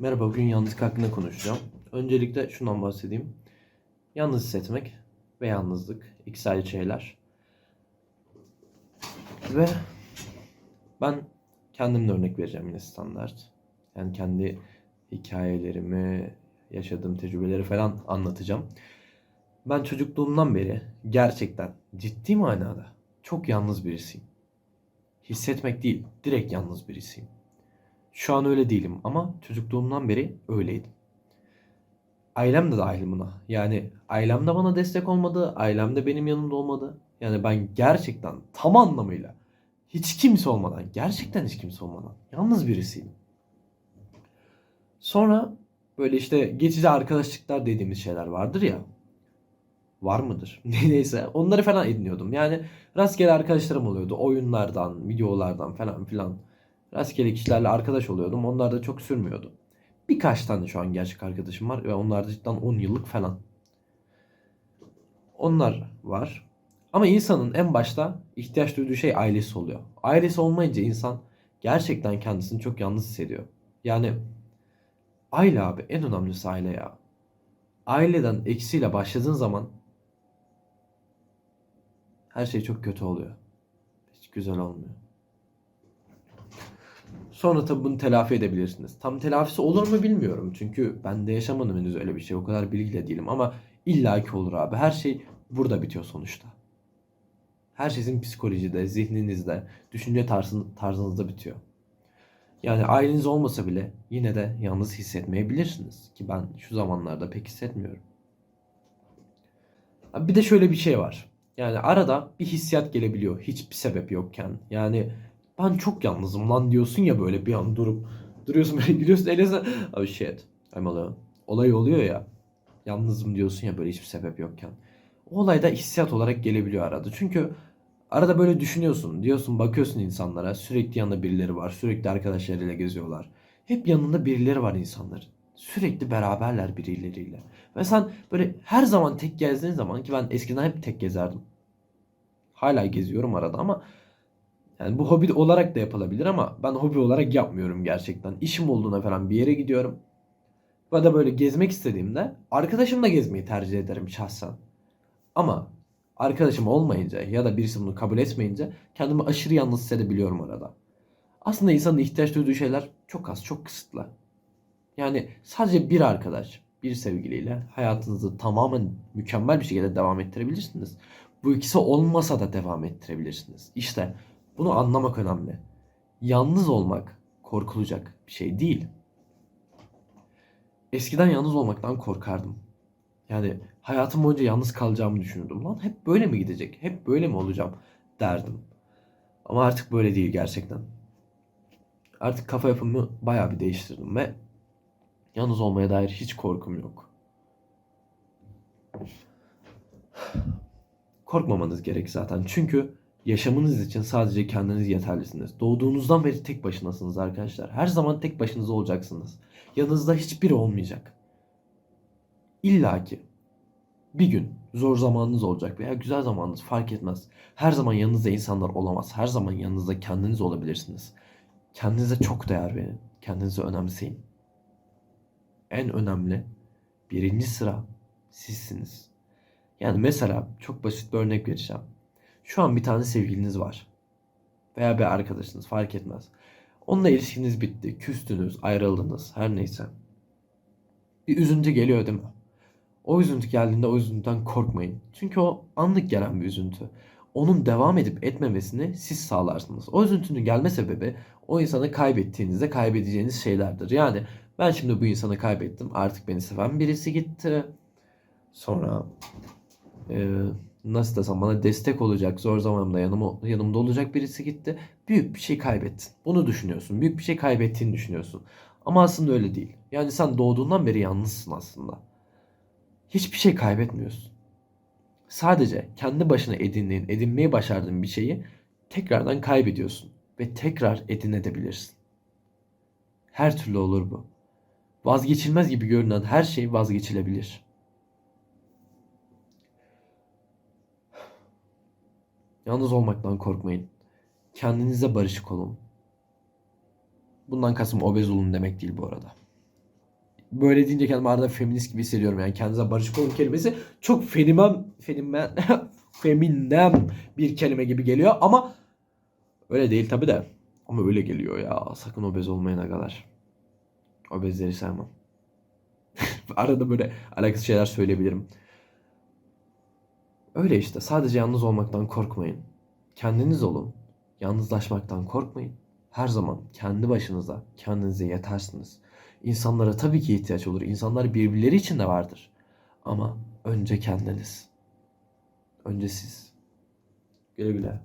Merhaba, bugün yalnızlık hakkında konuşacağım. Öncelikle şundan bahsedeyim. Yalnız hissetmek ve yalnızlık ikisi ayrı şeyler. Ve ben kendimle örnek vereceğim yine standart. Yani kendi hikayelerimi, yaşadığım tecrübeleri falan anlatacağım. Ben çocukluğumdan beri gerçekten ciddi manada çok yalnız birisiyim. Hissetmek değil, direkt yalnız birisiyim. Şu an öyle değilim ama çocukluğumdan beri öyleydim. Ailem de dahil buna. Yani ailem de bana destek olmadı, ailem de benim yanımda olmadı. Yani ben gerçekten tam anlamıyla hiç kimse olmadan, gerçekten hiç kimse olmadan yalnız birisiyim. Sonra böyle işte geçici arkadaşlıklar dediğimiz şeyler vardır ya. Var mıdır? Neyse onları falan ediniyordum. Yani rastgele arkadaşlarım oluyordu. Oyunlardan, videolardan falan filan. Rastgele kişilerle arkadaş oluyordum. Onlar da çok sürmüyordu. Birkaç tane şu an gerçek arkadaşım var ve onlar da cidden 10 yıllık falan. Onlar var. Ama insanın en başta ihtiyaç duyduğu şey ailesi oluyor. Ailesi olmayınca insan gerçekten kendisini çok yalnız hissediyor. Yani aile abi en önemlisi aile ya. Aileden eksiyle başladığın zaman her şey çok kötü oluyor. Hiç güzel olmuyor. Sonra tabii bunu telafi edebilirsiniz. Tam telafisi olur mu bilmiyorum. Çünkü ben de yaşamadım henüz öyle bir şey. O kadar bilgili değilim ama illaki olur abi. Her şey burada bitiyor sonuçta. Her şey sizin psikolojide, zihninizde, düşünce tarzın, tarzınızda bitiyor. Yani aileniz olmasa bile yine de yalnız hissetmeyebilirsiniz. Ki ben şu zamanlarda pek hissetmiyorum. Bir de şöyle bir şey var. Yani arada bir hissiyat gelebiliyor hiçbir sebep yokken. Yani ben çok yalnızım lan diyorsun ya böyle bir an durup duruyorsun böyle gülüyorsun eline oh shit I'm alone. Olay oluyor ya. Yalnızım diyorsun ya böyle hiçbir sebep yokken. O olay da hissiyat olarak gelebiliyor arada. Çünkü arada böyle düşünüyorsun. Diyorsun bakıyorsun insanlara. Sürekli yanında birileri var. Sürekli arkadaşlarıyla geziyorlar. Hep yanında birileri var insanların. Sürekli beraberler birileriyle. Ve sen böyle her zaman tek gezdiğin zaman ki ben eskiden hep tek gezerdim. Hala geziyorum arada ama yani bu hobi olarak da yapılabilir ama ben hobi olarak yapmıyorum gerçekten. İşim olduğuna falan bir yere gidiyorum. Ya da böyle gezmek istediğimde arkadaşımla gezmeyi tercih ederim şahsen. Ama arkadaşım olmayınca ya da birisi bunu kabul etmeyince kendimi aşırı yalnız hissedebiliyorum arada. Aslında insanın ihtiyaç duyduğu şeyler çok az, çok kısıtlı. Yani sadece bir arkadaş, bir sevgiliyle hayatınızı tamamen mükemmel bir şekilde devam ettirebilirsiniz. Bu ikisi olmasa da devam ettirebilirsiniz. İşte bunu anlamak önemli. Yalnız olmak korkulacak bir şey değil. Eskiden yalnız olmaktan korkardım. Yani hayatım boyunca yalnız kalacağımı düşünürdüm. Lan hep böyle mi gidecek? Hep böyle mi olacağım derdim. Ama artık böyle değil gerçekten. Artık kafa yapımı bayağı bir değiştirdim ve yalnız olmaya dair hiç korkum yok. Korkmamanız gerek zaten. Çünkü yaşamınız için sadece kendiniz yeterlisiniz. Doğduğunuzdan beri tek başınasınız arkadaşlar. Her zaman tek başınıza olacaksınız. Yanınızda hiçbiri olmayacak. İlla ki bir gün zor zamanınız olacak veya güzel zamanınız fark etmez. Her zaman yanınızda insanlar olamaz. Her zaman yanınızda kendiniz olabilirsiniz. Kendinize çok değer verin. Kendinizi önemseyin. En önemli birinci sıra sizsiniz. Yani mesela çok basit bir örnek vereceğim. Şu an bir tane sevgiliniz var. Veya bir arkadaşınız fark etmez. Onunla ilişkiniz bitti. Küstünüz, ayrıldınız her neyse. Bir üzüntü geliyor değil mi? O üzüntü geldiğinde o üzüntüden korkmayın. Çünkü o anlık gelen bir üzüntü. Onun devam edip etmemesini siz sağlarsınız. O üzüntünün gelme sebebi o insanı kaybettiğinizde kaybedeceğiniz şeylerdir. Yani ben şimdi bu insanı kaybettim. Artık beni seven birisi gitti. Sonra e, nasıl desem bana destek olacak, zor zamanımda yanıma, yanımda olacak birisi gitti. Büyük bir şey kaybettin. Bunu düşünüyorsun. Büyük bir şey kaybettiğini düşünüyorsun. Ama aslında öyle değil. Yani sen doğduğundan beri yalnızsın aslında. Hiçbir şey kaybetmiyorsun. Sadece kendi başına edindiğin, edinmeyi başardığın bir şeyi tekrardan kaybediyorsun. Ve tekrar edinebilirsin. Her türlü olur bu. Vazgeçilmez gibi görünen her şey vazgeçilebilir. Yalnız olmaktan korkmayın. Kendinize barışık olun. Bundan kasım obez olun demek değil bu arada. böyle deyince kendimi arada feminist gibi hissediyorum. Yani kendinize barışık olun kelimesi çok fenimem fenimem feminem bir kelime gibi geliyor. Ama öyle değil tabi de. Ama öyle geliyor ya. Sakın obez olmayın kadar. Obezleri sevmem. Arada böyle alakasız şeyler söyleyebilirim öyle işte sadece yalnız olmaktan korkmayın kendiniz olun yalnızlaşmaktan korkmayın her zaman kendi başınıza kendinize yetersiniz İnsanlara tabii ki ihtiyaç olur. İnsanlar birbirleri için de vardır. Ama önce kendiniz. Önce siz. Güle güle.